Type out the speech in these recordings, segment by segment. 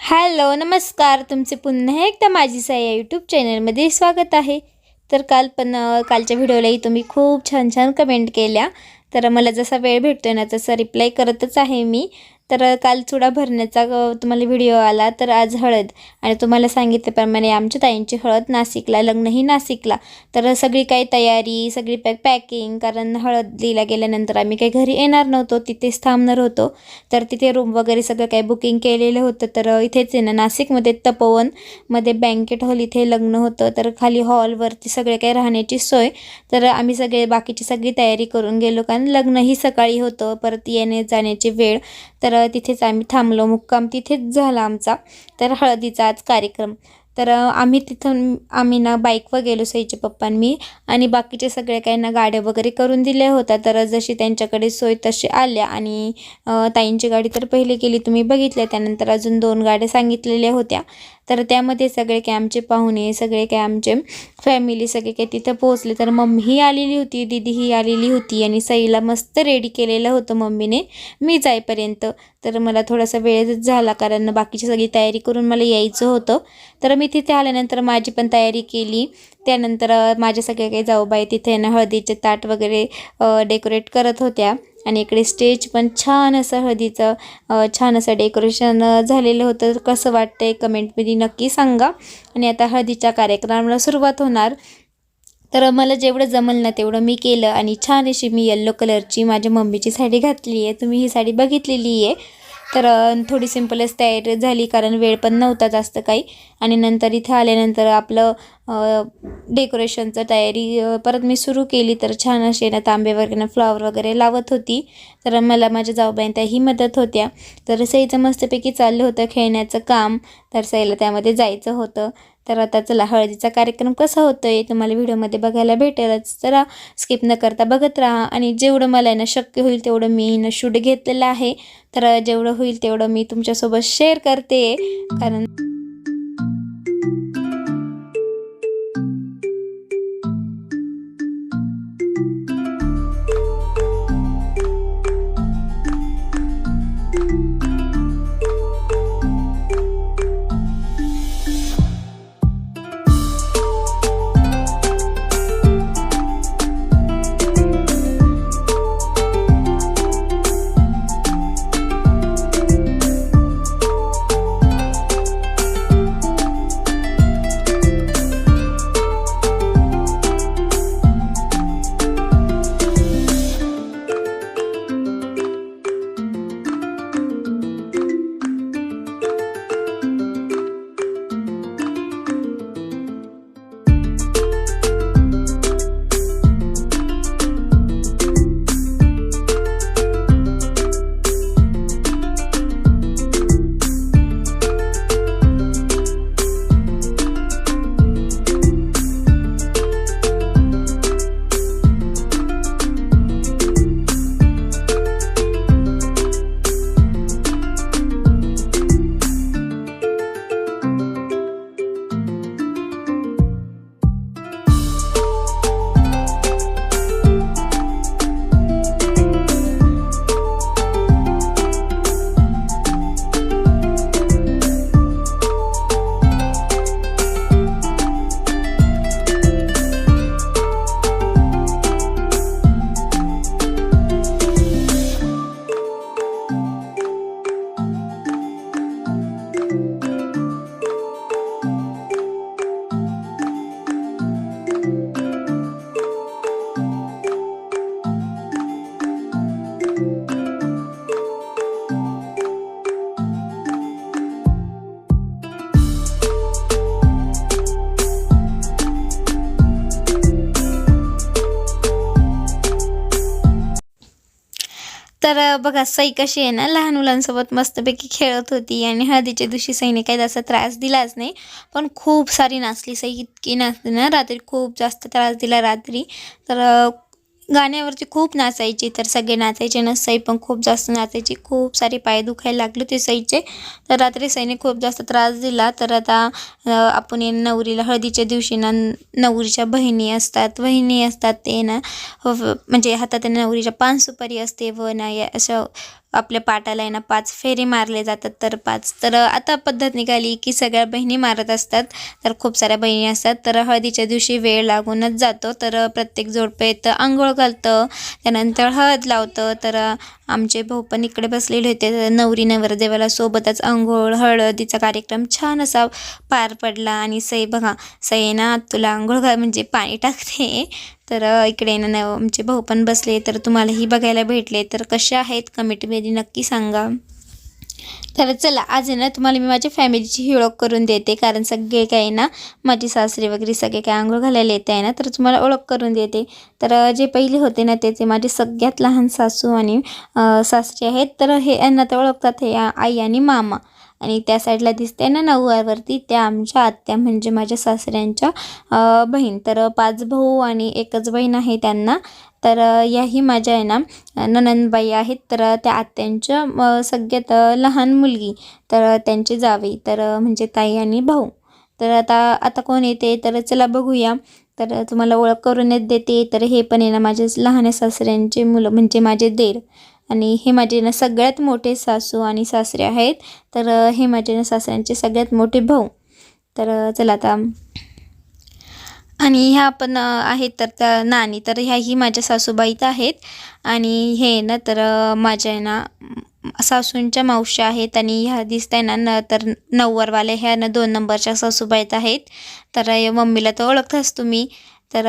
Hello नमस्कार. तुमचे पुन्हा एकदा माझी साई या यूट्यूब चॅनलमध्ये स्वागत आहे. तर काल पण कालच्या व्हिडिओलाही तुम्ही खूप छान छान कमेंट केल्या. तर मला जसा वेळ भेटतो आहे ना तसा रिप्लाय करतच आहे मी. तर काल चुडा भरण्याचा तुम्हाला व्हिडिओ आला तर आज हळद. आणि तुम्हाला सांगितल्याप्रमाणे आमच्या ताईंची हळद नाशिकला लग्नही नाशिकला. तर सगळी काही तयारी सगळी पॅक पॅकिंग कारण हळदीला गेल्यानंतर आम्ही काही घरी येणार नव्हतो तिथेच थांबणार होतो. तर तिथे रूम वगैरे सगळं काही बुकिंग केलेलं होतं. तर इथेच आहे ना नाशिकमध्ये तपोवनमध्ये बँकेट हॉल इथे लग्न होतं. तर खाली हॉलवरती सगळे काही राहण्याची सोय. तर आम्ही सगळे बाकीची सगळी तयारी करून गेलो. कारण लग्नही सकाळी होतं परत येणे जाण्याची वेळ. तर तिथेच आम्ही थांबलो. मुक्काम तिथेच झाला आमचा. तर हळदीचा आज कार्यक्रम. तर आम्ही तिथून आम्ही ना बाईकवर गेलो सईचे पप्पा आणि मी आणि बाकीचे सगळे काही ना गाड्या वगैरे करून दिल्या होत्या. तर जशी त्यांच्याकडे सोय तशी आल्या आणि ताईंची गाडी तर पहिले केली तुम्ही बघितल्या. त्यानंतर अजून दोन गाड्या सांगितलेल्या होत्या. तर त्यामध्ये सगळे कॅम्पचे आमचे पाहुणे सगळे कॅम्पचे आमचे फॅमिली सगळे काही तिथं पोहोचले. तर मम्मीही आलेली होती दीदीही आलेली होती आणि सईला मस्त रेडी केलेलं होतं मम्मीने मी जाईपर्यंत. तर मला थोडासा वेळच झाला कारण बाकीची सगळी तयारी करून मला यायचं होतं. तर मी तिथे आल्यानंतर माझी पण तयारी केली. त्यानंतर माझ्या सगळ्या काही जाऊबाई तिथे ना हळदीचे ताट वगैरे डेकोरेट करत होत्या. आणि इकडे स्टेज पण छान असं हळदीचं छान असं डेकोरेशन झालेलं होतं. कसं वाटतंय कमेंटमध्ये नक्की सांगा. आणि आता हळदीच्या कार्यक्रमाला सुरुवात होणार. तर मला जेवढं जमल ना तेवढं मी केलं. आणि छान अशी मी येल्लो कलरची माझ्या मम्मीची साडी घातली आहे तुम्ही ही साडी बघितलेली आहे तर थोडी सिम्पलच तयारी झाली कारण वेळ पण नव्हता जास्त काही. आणि नंतर इथं आल्यानंतर आपलं डेकोरेशनचं तयारी परत मी सुरू केली. तर छान असे ना तांबे वगैरे ना फ्लॉवर वगैरे लावत होती. तर मला माझ्या जाऊबाईं त्याही मदत होत्या. तर सईचं मस्तपैकी चाललं होतं खेळण्याचं काम. तर सईला त्यामध्ये जायचं होतं. तर आता चला हळदीचा कार्यक्रम कसा होतो आहे तुम्हाला व्हिडिओमध्ये बघायला भेटेलच. जरा स्किप न करता बघत राहा आणि जेवढं मला ना शक्य होईल तेवढं मी ना शूट घेतलेलं आहे. तर जेवढं होईल तेवढं मी तुमच्यासोबत शेअर करते. कारण बघा सई कशी आहे ना लहान मुलांसोबत मस्तपैकी खेळत होती आणि हळदीच्या दिवशी सईने काही तसा त्रास दिलाच नाही. पण खूप सारी नाचली सई इतकी नाचली ना रात्री खूप जास्त त्रास दिला रात्री. तर गाण्यावरती खूप नाचायची तर सगळे नाचायचे ना सई पण खूप जास्त नाचायची. खूप सारे पाय दुखायला लागले ते सईचे. तर रात्री सईने खूप जास्त त्रास दिला. तर आता आपण नवरीला हळदीच्या दिवशी ना नवरीच्या बहिणी असतात. वहिनी असतात ते ना म्हणजे हातात नवरीच्या पान सुपारी असते व ना या असं आपल्या पाटाला आहे ना पाच फेरे मारले जातात. तर पाच तर आता पद्धत निघाली की सगळ्या बहिणी मारत असतात. तर खूप साऱ्या बहिणी असतात. तर हळदीच्या दिवशी वेळ लागूनच जातो. तर प्रत्येक जोडपे तर आंघोळ घालतं. त्यानंतर हळद लावतं. तर आमचे भाऊ पण इकडे बसलेले होते. तर नवरी नवरदेवाला सोबतच आंघोळ हळदीचा कार्यक्रम छान असा पार पडला. आणि सई बघा सई ना तुला आंघोळ घाल म्हणजे पाणी टाकते. तर इकडे ना नव आमचे भाऊ पण बसले. तर तुम्हालाही बघायला भेटले. तर कसे आहेत कमेंटमध्ये नक्की सांगा. तर चला आज आहे ना तुम्हाला मी माझ्या फॅमिलीची ही ओळख करून देते. कारण सगळे काही ना माझी सासरी वगैरे सगळे काही आंघोळ घालायला येत आहे ना तर तुम्हाला ओळख करून देते. तर जे पहिले होते ना ते माझे सगळ्यात लहान सासू आणि सासरी सासरे आहेत. तर हे यांना तर ओळखतात हे आई आणि मामा. आणि त्या साईडला दिसते ना नऊवारवरती त्या आमच्या आत्या म्हणजे माझ्या सासऱ्यांच्या बहीण. तर पाच भाऊ आणि एकच बहीण आहे त्यांना. तर याही माझ्या आहे ना ननंदबाई आहेत. तर त्या आत्यांच्या सगळ्यात लहान मुलगी. तर त्यांची जावे. तर म्हणजे ताई आणि भाऊ. तर आता आता कोण येते? तर चला बघूया. तर तुम्हाला ओळख करूनच देते. तर हे पण आहे ना माझे लहान सासऱ्यांचे मुलं म्हणजे माझे देर. आणि हे माझे ना सगळ्यात मोठे सासू आणि सासरे आहेत. तर हे माझे ना सासऱ्यांचे सगळ्यात मोठे भाऊ. तर चला आता. आणि ह्या पण आहेत तर त्या नानी. तर ह्याही माझ्या सासूबाईत आहेत. आणि हे ना तर माझ्या आहे ना सासूंच्या मावशी आहेत. आणि ह्या दिसत आहे ना न तर नऊवारवाले ह्या ना दोन नंबरच्या सासूबाईत आहेत. तर मम्मीला तर ओळखताच तुम्ही. तर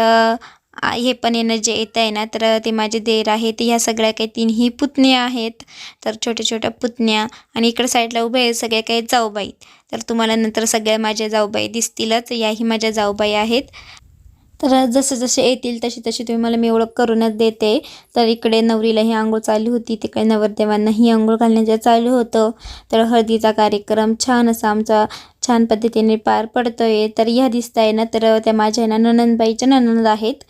हे पण येणं जे येत आहे ना. तर ते माझे देर आहेत. ह्या सगळ्या काही तीनही पुतण्या आहेत. तर छोट्या छोट्या पुतण्या. आणि इकडं साईडला उभे आहेत सगळ्या काही जाऊबाई. तर तुम्हाला नंतर सगळ्या माझ्या जाऊबाई दिसतीलच. याही माझ्या जाऊबाई आहेत. तर जसे जसे येतील तशी तशी तुम्ही मला मी ओळख करूनच देते. तर इकडे नवरीलाही आंघोळ चालू होती. तिकडे नवरदेवांनाही आंघोळ घालण्याचं चालू होतं. तर हळदीचा कार्यक्रम छान असा आमचा छान पद्धतीने पार पडतोय. तर ह्या दिसत आहे ना तर त्या माझ्या ना ननंदबाईच्या ननंद आहेत.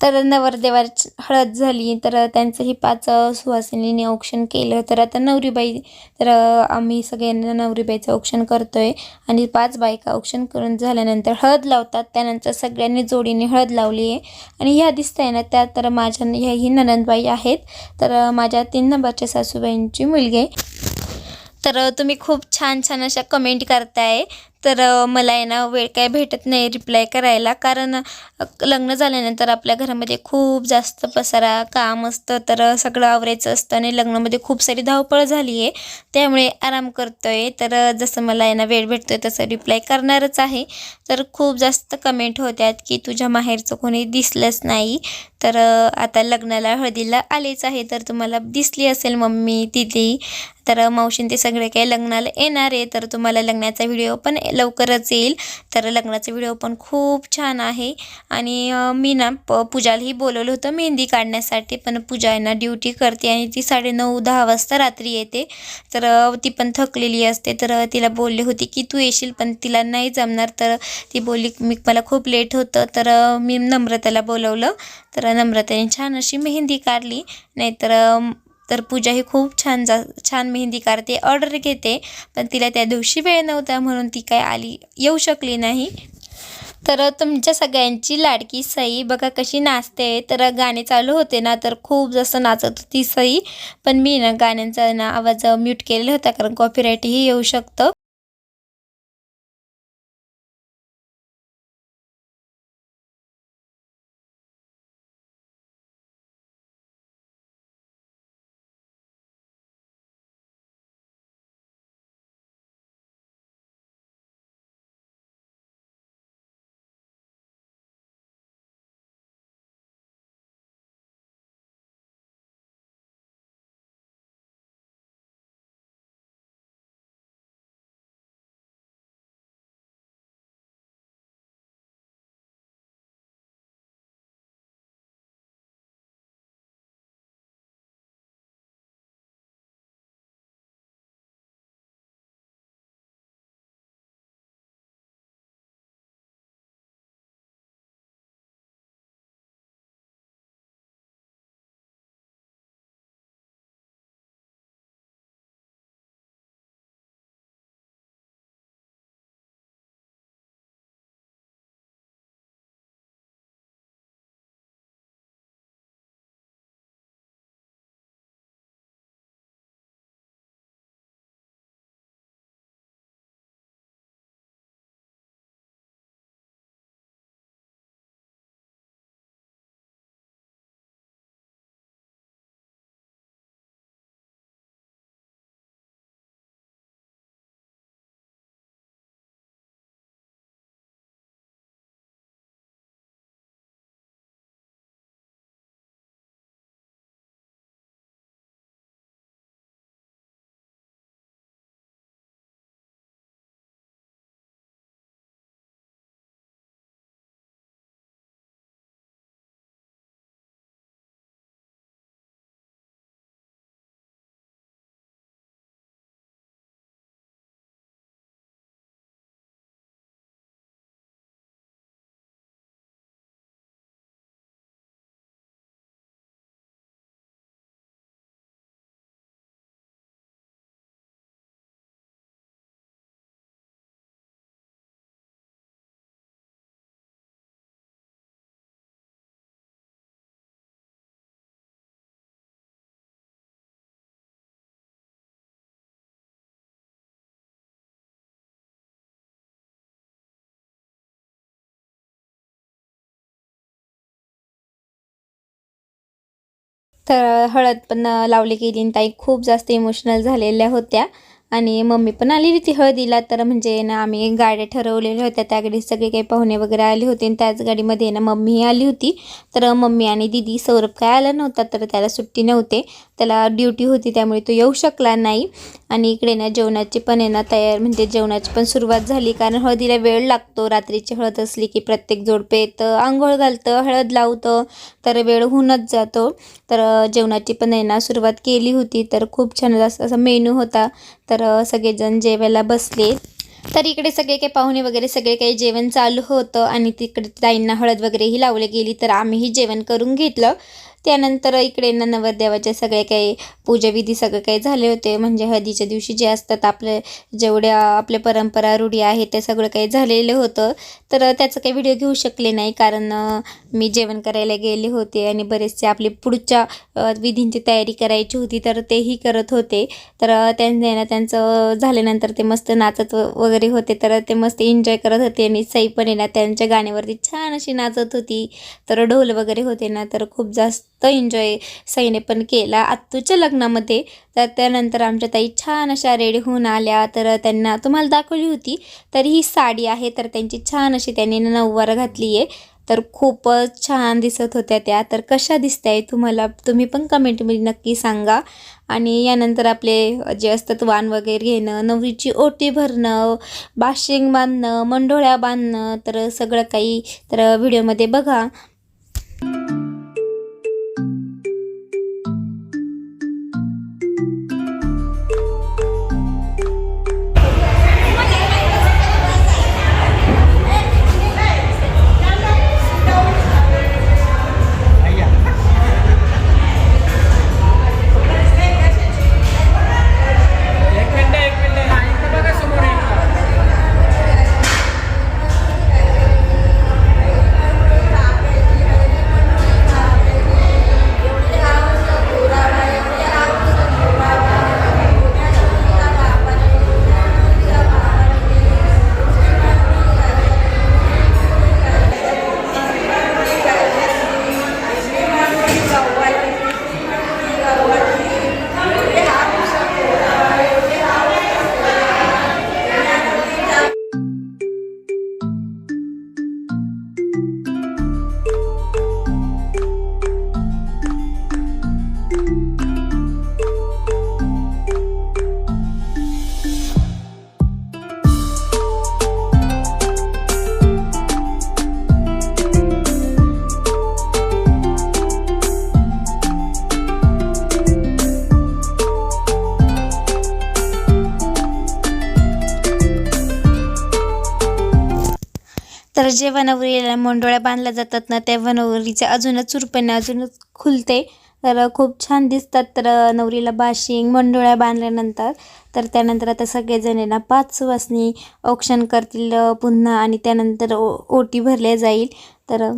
तर नवरदेवाची हळद झाली तर त्यांचंही पाच सुवासिनीने औक्षण केलं. तर आता नवरीबाई तर आम्ही सगळ्यांना नवरीबाईचं औक्षण करतो आहे आणि पाच बायका औक्षण करून झाल्यानंतर हळद लावतात. त्यानंतर सगळ्यांनी जोडीने हळद लावली आहे. आणि ह्या दिसत आहे ना त्या तर माझ्या ह्याही ननंदबाई आहेत. तर माझ्या तीन नंबरच्या सासूबाईंची मुलगी आहे. तर तुम्ही खूप छान छान अशा कमेंट करताय. तर मला आहे ना वेळ काय भेटत नाही रिप्लाय करायला. कारण लग्न झाल्यानंतर आपल्या घरामध्ये खूप जास्त पसारा काम असतं. तर सगळं आवरायचं असतं आणि लग्नामध्ये खूप सारी धावपळ झाली आहे त्यामुळे आराम करतो आहे तर जसं मला आहे ना वेळ भेटतो आहे तसं रिप्लाय करणारच आहे. तर खूप जास्त कमेंट होत्यात की तुझ्या माहेरचं कोणी दिसलंच नाही. तर आता लग्नाला हळदीला आलेच आहे. तर तुम्हाला दिसली असेल मम्मी दिदी. तर अ, मावशीन ते सगळे काही लग्नाला येणार आहे तर तुम्हाला लग्नाचा व्हिडिओ पण लवकरच येईल. तर लग्नाचा व्हिडिओ पण खूप छान आहे. आणि मी ना प पूजालाही बोलवलं होतं मेहंदी काढण्यासाठी पण पूजा आहे ना ड्युटी करते आणि ती साडेनऊ दहा वाजता रात्री येते. तर ती पण थकलेली असते. तर तिला बोलले होते की तू येशील पण तिला नाही जमणार. तर ती बोलली मी मला खूप लेट होतं. तर मी नम्रताला बोलवलं. तर नम्रताने छान अशी मेहंदी काढली. नाहीतर तर पूजा ही खूप छान जा छान मेहंदी काढते ऑर्डर घेते पण तिला त्या दिवशी वेळ नव्हता म्हणून ती काय आली येऊ शकली नाही. तर तुमच्या सगळ्यांची लाडकी सई बघा कशी नाचते तर गाणे चालू होते ना तर खूप जास्त नाचत होती सई पण मी ना गाण्यांचा ना आवाज म्यूट केलेला होता कारण कॉपीराईटही येऊ शकतं. तर हळद पण लावली गेली आणि ताई खूप जास्त इमोशनल झालेल्या होत्या. आणि मम्मी पण आलेली होती हळदीला तर म्हणजे ना आम्ही गाड्या ठरवलेल्या होत्या. त्या गाडीत सगळे काही पाहुणे वगैरे आले होते आणि त्याच गाडीमध्ये ना मम्मीही आली होती. तर मम्मी आणि दिदी सौरभ काय आला नव्हता तर त्याला सुट्टी नव्हते. त्याला ड्युटी होती त्यामुळे तो येऊ शकला नाही. आणि इकडे ना जेवणाची पण आहे ना तयार म्हणजे जेवणाची पण सुरुवात झाली. कारण हळदीला वेळ लागतो रात्रीची हळद असली की प्रत्येक जोडपे येतं आंघोळ घालतं हळद लावतं तर वेळ होऊनच जातो. तर जेवणाची पण आहे ना सुरुवात केली होती तर खूप छान असं असं मेनू होता. तर सगळेजण जेवायला बसले. तर इकडे सगळे काही पाहुणे वगैरे सगळे काही जेवण चालू होतं आणि तिकडे ताईंना हळद वगैरेही लावली गेली तर आम्हीही जेवण करून घेतलं. त्यानंतर इकडे ना नवरदेवाचे सगळे काही पूजाविधी सगळे काही झाले होते. म्हणजे हळदीच्या दिवशी जे असतात आपले जेवढ्या आपल्या परंपरा रूढी आहे ते सगळं काही झालेलं होतं. तर त्याचं काही व्हिडिओ घेऊ शकले नाही कारण मी जेवण करायला गेले होते आणि बरेचसे आपली पुढच्या विधींची तयारी करायची होती तर तेही करत होते. तर त्यांना त्यांचं झाल्यानंतर ते मस्त नाचत वगैरे होते. तर ते मस्त एन्जॉय करत होते आणि सई पण आहे ना त्यांच्या गाण्यावरती छान अशी नाचत होती. तर ढोल वगैरे होते ना तर खूप जास्त एन्जॉय सईने पण केला. आत्तूच्या लग्नामध्ये तर त्यानंतर आमच्या ताई छान अशा रेडी होऊन आल्या. तर त्यांना तुम्हाला दाखवली होती तर ही साडी आहे. तर त्यांची छान अशी त्यांनी नऊवार घातली आहे. तर खूपच छान दिसत होत्या त्या. तर कशा दिसत आहे तुम्हाला तुम्ही पण कमेंटमध्ये नक्की सांगा. आणि यानंतर आपले जे असतात वाण वगैरे घेणं नवरीची ओटी भरणं बाशिंग बांधणं मंडोळ्या बांधणं तर सगळं काही तर व्हिडिओमध्ये बघा. जेव्हा नवरीला मंडोळ्या बांधल्या जातात ना तेव्हा नवरीचे अजूनच चुरपणे अजूनच खुलते. तर खूप छान दिसतात तर नवरीला बाशिंग मंडोळ्या बांधल्यानंतर. तर त्यानंतर आता सगळेजण ना पाच सुवासनी औक्षण करतील पुन्हा आणि त्यानंतर ओ ओटी भरल्या जाईल. तर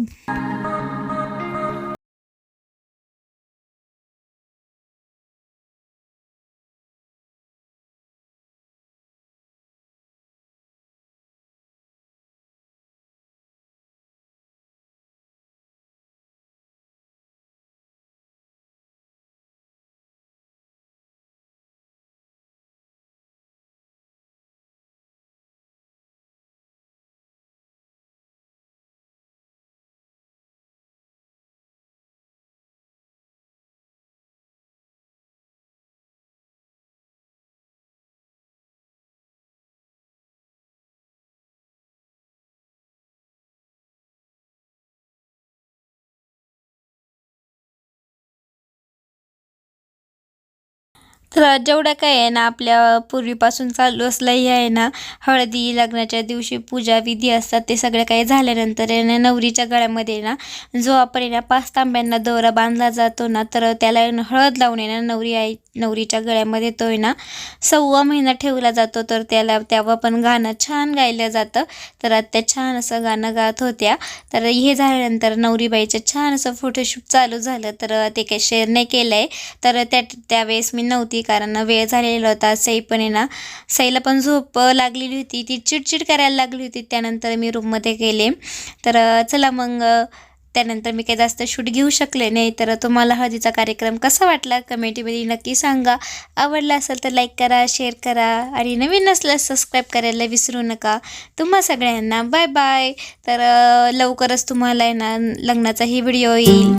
तर जेवढं काय आहे ना आपल्या पूर्वीपासून चालू असलं हे आहे ना हळदी लग्नाच्या दिवशी पूजा विधी असतात ते सगळं काही झाल्यानंतर आहे ना नवरीच्या गळ्यामध्ये ना जो आपण आहे ना पाच तांब्यांना दोरा बांधला जातो ना तर त्याला हळद लावून आहे ना नवरी आई नवरीच्या गळ्यामध्ये तो आहे ना सव्वा महिना ठेवला जातो तर त्याला तेव्हा पण गाणं छान गायलं जातं. तर त्या छान असं गाणं गात होत्या. तर हे झाल्यानंतर नवरीबाईचं छान असं फोटोशूट चालू झालं तर ते काही शेअर नाही केलं आहे तर त्या त्यावेळेस मी नव्हती कारण वेळ झालेला होता. सई पण आहे ना सईला पण झोप लागलेली होती. ती चिडचिड करायला लागली होती. त्यानंतर मी रूममध्ये गेले. तर चला मग त्यानंतर मी काही जास्त शूट घेऊ शकले नाही. तर तुम्हाला हळदीचा कार्यक्रम कसा वाटला? कमेंटीमध्ये नक्की सांगा. आवडला असेल तर लाईक करा शेअर करा. आणि नवीन असल्यास सबस्क्राईब करायला विसरू नका. तुम्हा सगळ्यांना बाय बाय तर लवकरच तुम्हाला आहे ना लग्नाचाही व्हिडिओ येईल.